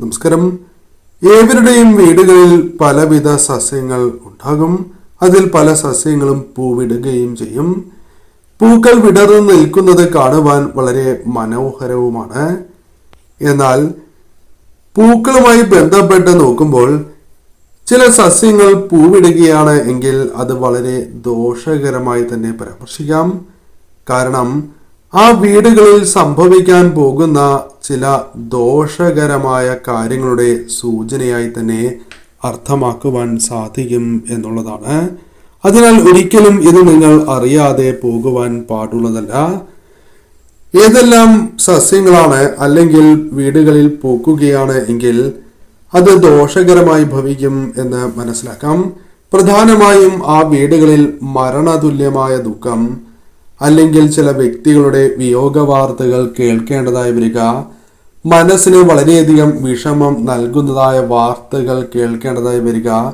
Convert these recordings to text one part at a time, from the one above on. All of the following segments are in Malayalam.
നമസ്കാരം. ഏവരുടെയും വീടുകളിൽ പലവിധ സസ്യങ്ങൾ ഉണ്ടാകും. അതിൽ പല സസ്യങ്ങളും പൂവിടുകയും ചെയ്യും. പൂക്കൾ വിടർന്നു നിൽക്കുന്നത് കാണുവാൻ വളരെ മനോഹരവുമാണ്. എന്നാൽ പൂക്കളുമായി ബന്ധപ്പെട്ട് നോക്കുമ്പോൾ ചില സസ്യങ്ങൾ പൂവിടുകയാണ് എങ്കിൽ അത് വളരെ ദോഷകരമായി തന്നെ പരാമർശിക്കാം. കാരണം ആ വീടുകളിൽ സംഭവിക്കാൻ പോകുന്ന ചില ദോഷകരമായ കാര്യങ്ങളുടെ സൂചനയായി തന്നെ അർത്ഥമാക്കുവാൻ സാധിക്കും എന്നുള്ളതാണ്. അതിനാൽ ഒരിക്കലും ഇത് നിങ്ങൾ അറിയാതെ പോകുവാൻ പാടുള്ളതല്ല. ഏതെല്ലാം സസ്യങ്ങളാണ് അല്ലെങ്കിൽ വീടുകളിൽ പൂക്കുകയാണ് എങ്കിൽ അത് ദോഷകരമായി ഭവിക്കും എന്ന് മനസ്സിലാക്കാം. പ്രധാനമായും ആ വീടുകളിൽ മരണതുല്യമായ ദുഃഖം അല്ലെങ്കിൽ ചില വ്യക്തികളുടെ വിയോഗ വാർത്തകൾ കേൾക്കേണ്ടതായി വരിക. മനസ്സിന് വളരെയധികം വിഷമം നൽകുന്നതായ വാർത്തകൾ കേൾക്കേണ്ടതായി വരിക.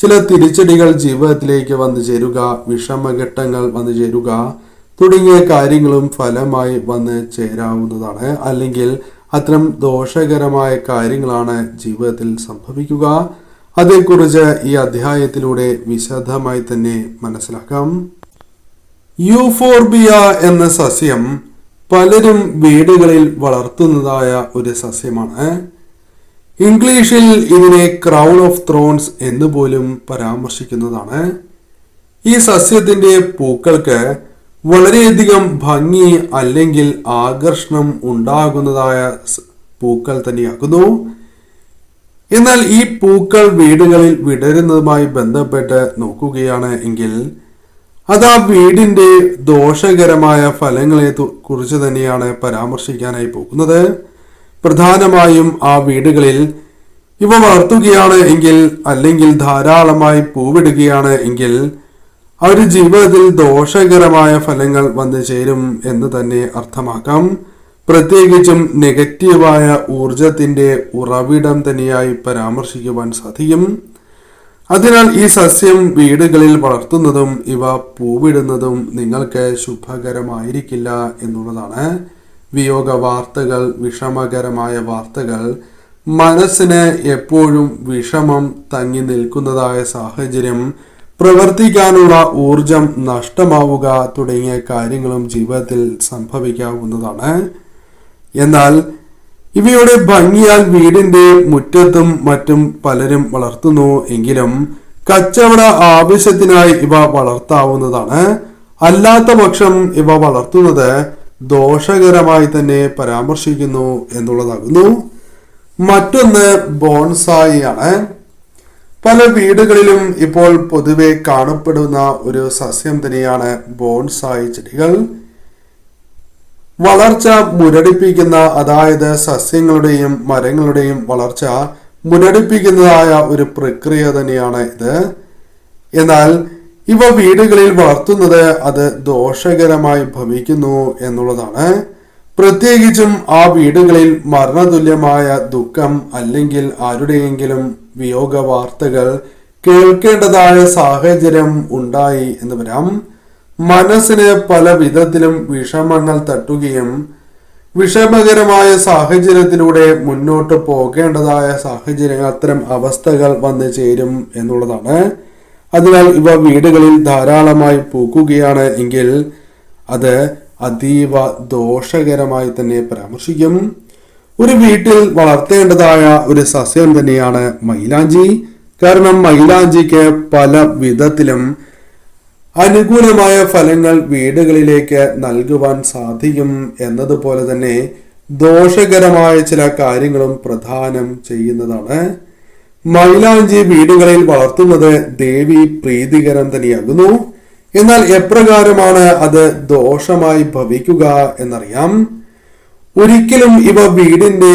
ചില തിരിച്ചടികൾ ജീവിതത്തിലേക്ക് വന്നു ചേരുക വിഷമഘട്ടങ്ങൾ വന്നു ചേരുക തുടങ്ങിയ കാര്യങ്ങളും ഫലമായി വന്ന് ചേരാവുന്നതാണ്. അല്ലെങ്കിൽ അത്തരം ദോഷകരമായ കാര്യങ്ങളാണ് ജീവിതത്തിൽ സംഭവിക്കുക. അതേക്കുറിച്ച് ഈ അധ്യായത്തിലൂടെ വിശദമായി തന്നെ മനസ്സിലാക്കാം. യൂഫോർബിയ എന്ന സസ്യം പലരും വീടുകളിൽ വളർത്തുന്നതായ ഒരു സസ്യമാണ്. ഇംഗ്ലീഷിൽ ഇതിനെ ക്രൗൺ ഓഫ് ത്രോൺസ് എന്ന് പോലും പരാമർശിക്കുന്നതാണ്. ഈ സസ്യത്തിന്റെ പൂക്കൾക്ക് വളരെയധികം ഭംഗി അല്ലെങ്കിൽ ആകർഷണം ഉണ്ടാകുന്നതായ പൂക്കൾ തന്നെയാകുന്നു. എന്നാൽ ഈ പൂക്കൾ വീടുകളിൽ വിടരുന്നതുമായി ബന്ധപ്പെട്ട് നോക്കുകയാണ് എങ്കിൽ അത് ആ വീടിന്റെ ദോഷകരമായ ഫലങ്ങളെ കുറിച്ച് തന്നെയാണ് പരാമർശിക്കാനായി പോകുന്നത്. പ്രധാനമായും ആ വീടുകളിൽ ഇവ വളർത്തുകയാണ് എങ്കിൽ അല്ലെങ്കിൽ ധാരാളമായി പൂവിടുകയാണ് എങ്കിൽ അവർ ജീവിതത്തിൽ ദോഷകരമായ ഫലങ്ങൾ വന്നു ചേരും എന്ന് തന്നെ അർത്ഥമാക്കാം. പ്രത്യേകിച്ചും നെഗറ്റീവായ ഊർജത്തിന്റെ ഉറവിടം തന്നെയായി പരാമർശിക്കുവാൻ സാധിക്കും. അതിനാൽ ഈ സസ്യം വീടുകളിൽ വളർത്തുന്നതും ഇവ പൂവിടുന്നതും നിങ്ങൾക്ക് ശുഭകരമായിരിക്കില്ല എന്നുള്ളതാണ് വിയോഗ വാർത്തകൾ വിഷമകരമായ വാർത്തകൾ. മനസ്സിന് എപ്പോഴും വിഷമം തങ്ങി നിൽക്കുന്നതായ സാഹചര്യം പ്രവർത്തിക്കാനുള്ള ഊർജം നഷ്ടമാവുക തുടങ്ങിയ കാര്യങ്ങളും ജീവിതത്തിൽ സംഭവിക്കാവുന്നതാണ്. എന്നാൽ ഇവയുടെ ഭംഗിയാൽ വീടിന്റെ മുറ്റത്തും മറ്റും പലരും വളർത്തുന്നു. എങ്കിലും കച്ചവട ആവശ്യത്തിനായി ഇവ വളർത്താവുന്നതാണ്. അല്ലാത്ത പക്ഷം ഇവ വളർത്തുന്നത് ദോഷകരമായി തന്നെ പരാമർശിക്കുന്നു എന്നുള്ളതാകുന്നു. മറ്റൊന്ന് ബോൺസായി ആണ് പല വീടുകളിലും ഇപ്പോൾ പൊതുവെ കാണപ്പെടുന്ന ഒരു സസ്യം തന്നെയാണ് ബോൺസായി ചെടികൾ. വളർച്ച മുരടിപ്പിക്കുന്ന അതായത് സസ്യങ്ങളുടെയും മരങ്ങളുടെയും വളർച്ച മുരടിപ്പിക്കുന്നതായ ഒരു പ്രക്രിയ തന്നെയാണ് ഇത്. എന്നാൽ ഇവ വീടുകളിൽ വളർത്തുന്നത് അത് ദോഷകരമായി ഭവിക്കുന്നു എന്നുള്ളതാണ്. പ്രത്യേകിച്ചും ആ വീടുകളിൽ മരണതുല്യമായ ദുഃഖം അല്ലെങ്കിൽ ആരുടെയെങ്കിലും വിയോഗ വാർത്തകൾ കേൾക്കേണ്ടതായ സാഹചര്യം ഉണ്ടായി എന്ന് വരാം. മനസ്സിന് പല വിധത്തിലും വിഷമങ്ങൾ തട്ടുകയും വിഷമകരമായ സാഹചര്യത്തിലൂടെ മുന്നോട്ട് പോകേണ്ടതായ സാഹചര്യങ്ങൾ അത്തരം അവസ്ഥകൾ വന്നു ചേരും എന്നുള്ളതാണ്. അതിനാൽ ഇവ വീടുകളിൽ ധാരാളമായി പൂക്കുകയാണ് എങ്കിൽ അത് അതീവ ദോഷകരമായി തന്നെ പരാമർശിക്കും. ഒരു വീട്ടിൽ വളർത്തേണ്ടതായ ഒരു സസ്യം തന്നെയാണ് മൈലാഞ്ചി. കാരണം മൈലാഞ്ചിക്ക് പല വിധത്തിലും അനുകൂലമായ ഫലങ്ങൾ വീടുകളിലേക്ക് നൽകുവാൻ സാധിക്കും എന്നതുപോലെ തന്നെ ദോഷകരമായ ചില കാര്യങ്ങളും പ്രധാനം ചെയ്യുന്നതാണ്. മൈലാഞ്ചി വീടുകളിൽ വളർത്തുന്നത് ദേവി പ്രീതികരം തന്നെയാകുന്നു. എന്നാൽ എപ്രകാരമാണ് അത് ദോഷമായി ഭവിക്കുക എന്നറിയാം. ഒരിക്കലും ഇവ വീടിന്റെ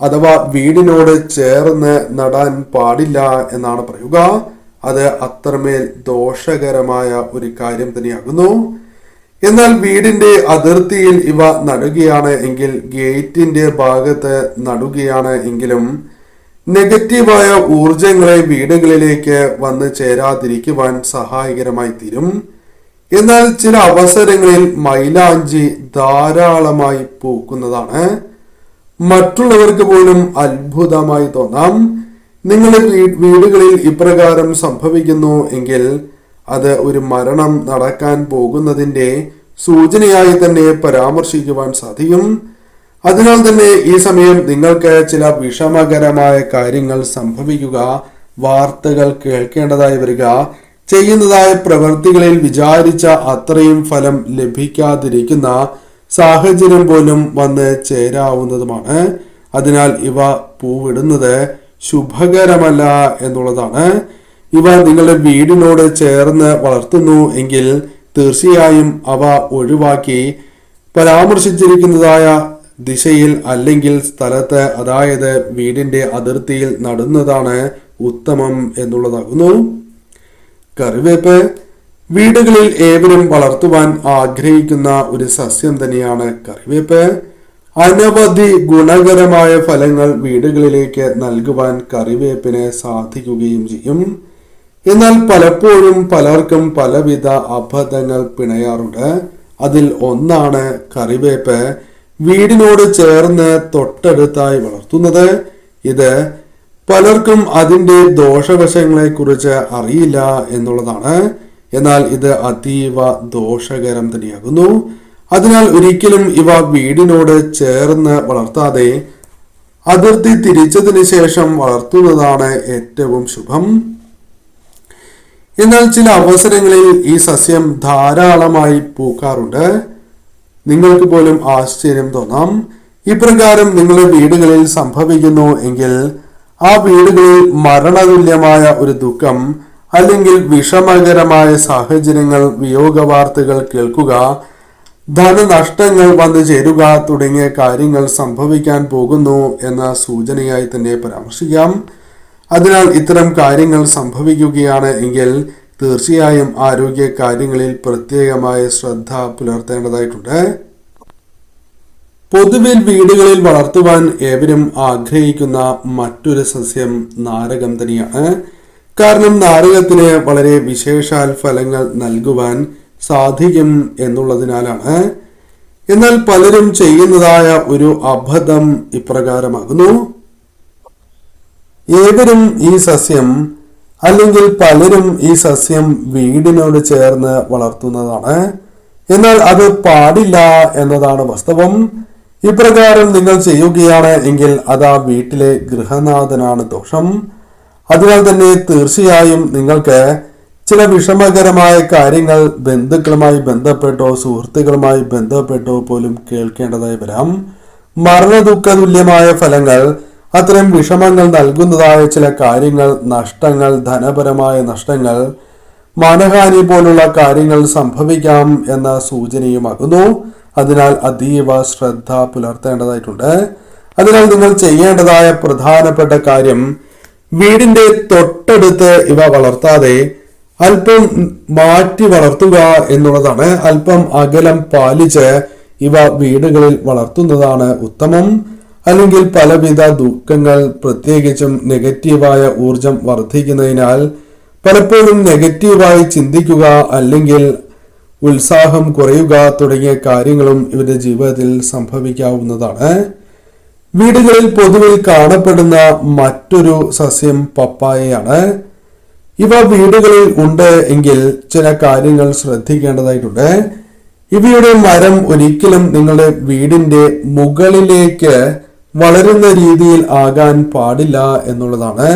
അഥവാ വീടിനോട് ചേർന്ന് നടാൻ പാടില്ല എന്നാണ് പറയുക. അത് അത്രമേൽ ദോഷകരമായ ഒരു കാര്യം തന്നെയാകുന്നു. എന്നാൽ വീടിന്റെ അതിർത്തിയിൽ ഇവ നടുകയാണ് എങ്കിൽ ഗേറ്റിന്റെ ഭാഗത്ത് നടുകയാണ് എങ്കിലും നെഗറ്റീവായ ഊർജങ്ങളെ വീടുകളിലേക്ക് വന്ന് ചേരാതിരിക്കുവാൻ സഹായകരമായി തീരും എന്നാൽ ചില അവസരങ്ങളിൽ മൈലാഞ്ചി ധാരാളമായി പൂക്കുന്നതാണ്. മറ്റുള്ളവർക്ക് പോലും അത്ഭുതമായി തോന്നാം. നിങ്ങളുടെ വീടുകളിൽ ഇപ്രകാരം സംഭവിക്കുന്നു എങ്കിൽ അത് ഒരു മരണം നടക്കാൻ പോകുന്നതിന്റെ സൂചനയായി തന്നെ പരാമർശിക്കുവാൻ സാധിക്കും. അതിനാൽ തന്നെ ഈ സമയം നിങ്ങൾക്ക് ചില വിഷമകരമായ കാര്യങ്ങൾ സംഭവിക്കുക വാർത്തകൾ കേൾക്കേണ്ടതായി വരിക ചെയ്യുന്നതായ പ്രവൃത്തികളിൽ വിചാരിച്ച അത്രയും ഫലം ലഭിക്കാതിരിക്കുന്ന സാഹചര്യം പോലും വന്ന് ചേരാവുന്നതുമാണ്. അതിനാൽ ഇവ പൂവിടുന്നത് ശുഭകരമല്ല എന്നുള്ളതാണ്. ഇവ നിങ്ങളുടെ വീടിനോട് ചേർന്ന് വളർത്തുന്നു എങ്കിൽ തീർച്ചയായും അവ ഒഴിവാക്കി പരാമർശിച്ചിരിക്കുന്നതായ ദിശയിൽ അല്ലെങ്കിൽ സ്ഥലത്ത് അതായത് വീടിന്റെ അതിർത്തിയിൽ നടുന്നതാണ് ഉത്തമം എന്നുള്ളതാകുന്നു. കറിവേപ്പ്. വീടുകളിൽ ഏവരും വളർത്തുവാൻ ആഗ്രഹിക്കുന്ന ഒരു സസ്യം തന്നെയാണ് കറിവേപ്പ്. അനവധി ഗുണകരമായ ഫലങ്ങൾ വീടുകളിലേക്ക് നൽകുവാൻ കറിവേപ്പിന് സാധിക്കുകയും ചെയ്യും. എന്നാൽ പലപ്പോഴും പലർക്കും പലവിധ അബദ്ധങ്ങൾ പിണയാറുണ്ട്. അതിൽ ഒന്നാണ് കറിവേപ്പ്. വീടിനോട് ചേർന്ന് തൊട്ടടുത്തായി വളർത്തുന്നത്. ഇത് പലർക്കും അതിന്റെ ദോഷവശങ്ങളെ കുറിച്ച് അറിയില്ല എന്നുള്ളതാണ്. എന്നാൽ ഇത് അതീവ ദോഷകരം തന്നെയാകുന്നു. അതിനാൽ ഒരിക്കലും ഇവ വീടിനോട് ചേർന്ന് വളർത്താതെ അതിർത്തി തിരിച്ചതിന് ശേഷം വളർത്തുന്നതാണ് ഏറ്റവും ശുഭം. എന്നാൽ ചില അവസരങ്ങളിൽ ഈ സസ്യം ധാരാളമായി പൂക്കാറുണ്ട്. നിങ്ങൾക്ക് പോലും ആശ്ചര്യം തോന്നാം. ഇപ്രകാരം നിങ്ങളുടെ വീടുകളിൽ സംഭവിക്കുന്നു എങ്കിൽ ആ വീടുകളിൽ മരണതുല്യമായ ഒരു ദുഃഖം അല്ലെങ്കിൽ വിഷമകരമായ സാഹചര്യങ്ങൾ വിയോഗ വാർത്തകൾ കേൾക്കുക ധനനഷ്ടങ്ങൾ വന്നു ചേരുക തുടങ്ങിയ കാര്യങ്ങൾ സംഭവിക്കാൻ പോകുന്നു എന്ന സൂചനയായി തന്നെ പരാമർശിക്കാം. അതിനാൽ ഇത്തരം കാര്യങ്ങൾ സംഭവിക്കുകയാണ് എങ്കിൽ തീർച്ചയായും ആരോഗ്യ കാര്യങ്ങളിൽ പ്രത്യേകമായ ശ്രദ്ധ പുലർത്തേണ്ടതായിട്ടുണ്ട്. പൊതുവിൽ വീടുകളിൽ വളർത്തുവാൻ ഏവരും ആഗ്രഹിക്കുന്ന മറ്റൊരു സസ്യം നാരകം തന്നെയാണ് കാരണം നാരകത്തിന് വളരെ വിശേഷാൽ ഫലങ്ങൾ നൽകുവാൻ സാധിക്കും എന്നുള്ളതിനാലാണ്. എന്നാൽ പലരും ചെയ്യുന്നതായ ഒരു അബദ്ധം ഇപ്രകാരമാകുന്നു. ഏവരും ഈ സസ്യം അല്ലെങ്കിൽ പലരും ഈ സസ്യം വീടിനോട് ചേർന്ന് വളർത്തുന്നതാണ്. എന്നാൽ അത് പാടില്ല എന്നതാണ് വാസ്തവം. ഇപ്രകാരം നിങ്ങൾ ചെയ്യുകയാണ് എങ്കിൽ അത് ആ വീട്ടിലെ ഗൃഹനാഥനാണ് ദോഷം. അതിനാൽ തന്നെ തീർച്ചയായും നിങ്ങൾക്ക് ചില വിഷമകരമായ കാര്യങ്ങൾ ബന്ധുക്കളുമായി ബന്ധപ്പെട്ടോ സുഹൃത്തുക്കളുമായി ബന്ധപ്പെട്ടോ പോലും കേൾക്കേണ്ടതായി വരാം. മരണദുഃഖ തുല്യമായ ഫലങ്ങൾ അത്തരം വിഷമങ്ങൾ നൽകുന്നതായ ചില കാര്യങ്ങൾ നഷ്ടങ്ങൾ ധനപരമായ നഷ്ടങ്ങൾ മാനഹാനി പോലുള്ള കാര്യങ്ങൾ സംഭവിക്കാം എന്ന സൂചനയുമാകുന്നു. അതിനാൽ അതീവ ശ്രദ്ധ പുലർത്തേണ്ടതായിട്ടുണ്ട്. അതിനാൽ നിങ്ങൾ ചെയ്യേണ്ടതായ പ്രധാനപ്പെട്ട കാര്യം വീടിന്റെ തൊട്ടടുത്ത് ഇവ വളർത്താതെ അല്പം മാറ്റി വളർത്തുക എന്നുള്ളതാണ്. അല്പം അകലം പാലിച്ച് ഇവ വീടുകളിൽ വളർത്തുന്നതാണ് ഉത്തമം. അല്ലെങ്കിൽ പലവിധ ദുഃഖങ്ങൾ പ്രത്യേകിച്ചും നെഗറ്റീവായ ഊർജം വർദ്ധിക്കുന്നതിനാൽ പലപ്പോഴും നെഗറ്റീവായി ചിന്തിക്കുക അല്ലെങ്കിൽ ഉത്സാഹം കുറയുക തുടങ്ങിയ കാര്യങ്ങളും ഇവരുടെ ജീവിതത്തിൽ സംഭവിക്കാവുന്നതാണ്. വീടുകളിൽ പൊതുവിൽ കാണപ്പെടുന്ന മറ്റൊരു സസ്യം പപ്പായയാണ്. ഇവ വീടുകളിൽ ഉണ്ട് എങ്കിൽ ചില കാര്യങ്ങൾ ശ്രദ്ധിക്കേണ്ടതായിട്ടുണ്ട്. ഇവയുടെ മരം ഒരിക്കലും നിങ്ങളുടെ വീടിന്റെ മുകളിലേക്ക് വളരുന്ന രീതിയിൽ ആകാൻ പാടില്ല എന്നുള്ളതാണ്.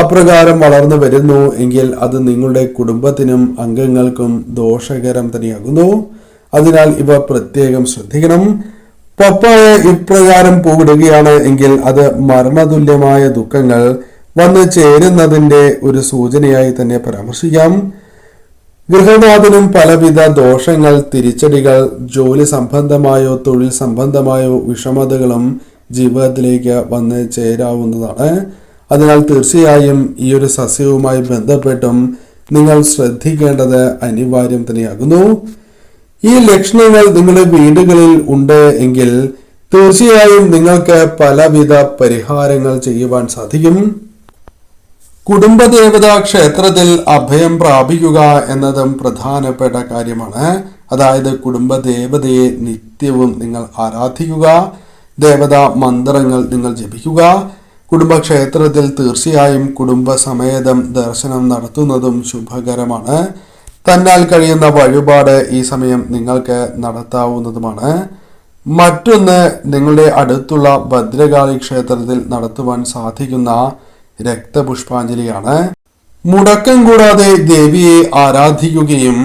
അപ്രകാരം വളർന്നു വരുന്നു എങ്കിൽ അത് നിങ്ങളുടെ കുടുംബത്തിനും അംഗങ്ങൾക്കും ദോഷകരം തന്നെയാകുന്നു. അതിനാൽ ഇവ പ്രത്യേകം ശ്രദ്ധിക്കണം. പപ്പായ ഇപ്രകാരം പൂവിടുകയാണ് എങ്കിൽ അത് മർമ്മതുല്യമായ ദുഃഖങ്ങൾ വന്നു ചേരുന്നതിന്റെ ഒരു സൂചനയായി തന്നെ പരാമർശിക്കാം. ഗൃഹനാഥനും പലവിധ ദോഷങ്ങൾ തിരിച്ചടികൾ ജോലി സംബന്ധമായോ തൊഴിൽ സംബന്ധമായോ വിഷമതകളും ജീവിതത്തിലേക്ക് വന്ന് ചേരാവുന്നതാണ്. അതിനാൽ തീർച്ചയായും ഈ ഒരു സസ്യവുമായി ബന്ധപ്പെട്ടും നിങ്ങൾ ശ്രദ്ധിക്കേണ്ടത് അനിവാര്യം തന്നെയാകുന്നു. ഈ ലക്ഷണങ്ങൾ നിങ്ങളുടെ വീടുകളിൽ ഉണ്ട് എങ്കിൽ തീർച്ചയായും നിങ്ങൾക്ക് പലവിധ പരിഹാരങ്ങൾ ചെയ്യുവാൻ സാധിക്കും. കുടുംബദേവതാ ക്ഷേത്രത്തിൽ അഭയം പ്രാപിക്കുക എന്നതും പ്രധാനപ്പെട്ട കാര്യമാണ്. അതായത് കുടുംബദേവതയെ നിത്യവും നിങ്ങൾ ആരാധിക്കുക ദേവതാ മന്ത്രങ്ങൾ നിങ്ങൾ ജപിക്കുക കുടുംബക്ഷേത്രത്തിൽ തീർച്ചയായും കുടുംബസമേതം ദർശനം നടത്തുന്നതും ശുഭകരമാണ്. തന്നാൽ കഴിയുന്ന വഴിപാട് ഈ സമയം നിങ്ങൾക്ക് നടത്താവുന്നതുമാണ്. മറ്റൊന്ന് നിങ്ങളുടെ അടുത്തുള്ള ഭദ്രകാളി ക്ഷേത്രത്തിൽ നടത്തുവാൻ സാധിക്കുന്ന രക്തപുഷ്പാഞ്ജലിയാണ്. മുടക്കം കൂടാതെ ദേവിയെ ആരാധിക്കുകയും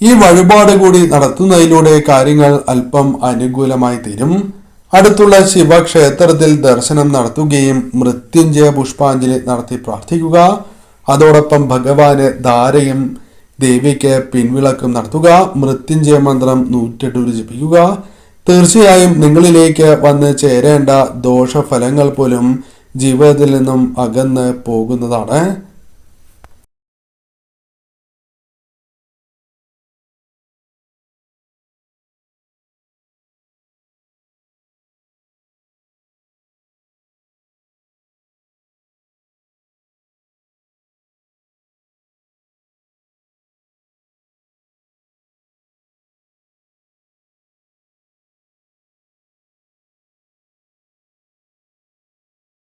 ഈ വഴിപാട് കൂടി നടത്തുന്നതിലൂടെ കാര്യങ്ങൾ അല്പം അനുകൂലമായി തീരും. അടുത്തുള്ള ശിവക്ഷേത്രത്തിൽ ദർശനം നടത്തുകയും മൃത്യുഞ്ജയ പുഷ്പാഞ്ജലി നടത്തി പ്രാർത്ഥിക്കുക. അതോടൊപ്പം ഭഗവാന് ധാരയും ദേവിക്ക് പിൻവിളക്കും നടത്തുക. മൃത്യുഞ്ജയ മന്ത്രം നൂറ്റെട്ട് ജപിക്കുക തീർച്ചയായും നിങ്ങളിലേക്ക് വന്ന് ചേരേണ്ട ദോഷഫലങ്ങൾ പോലും ജീവിതത്തിൽ നിന്നും അകന്ന് പോകുന്നതാണ്.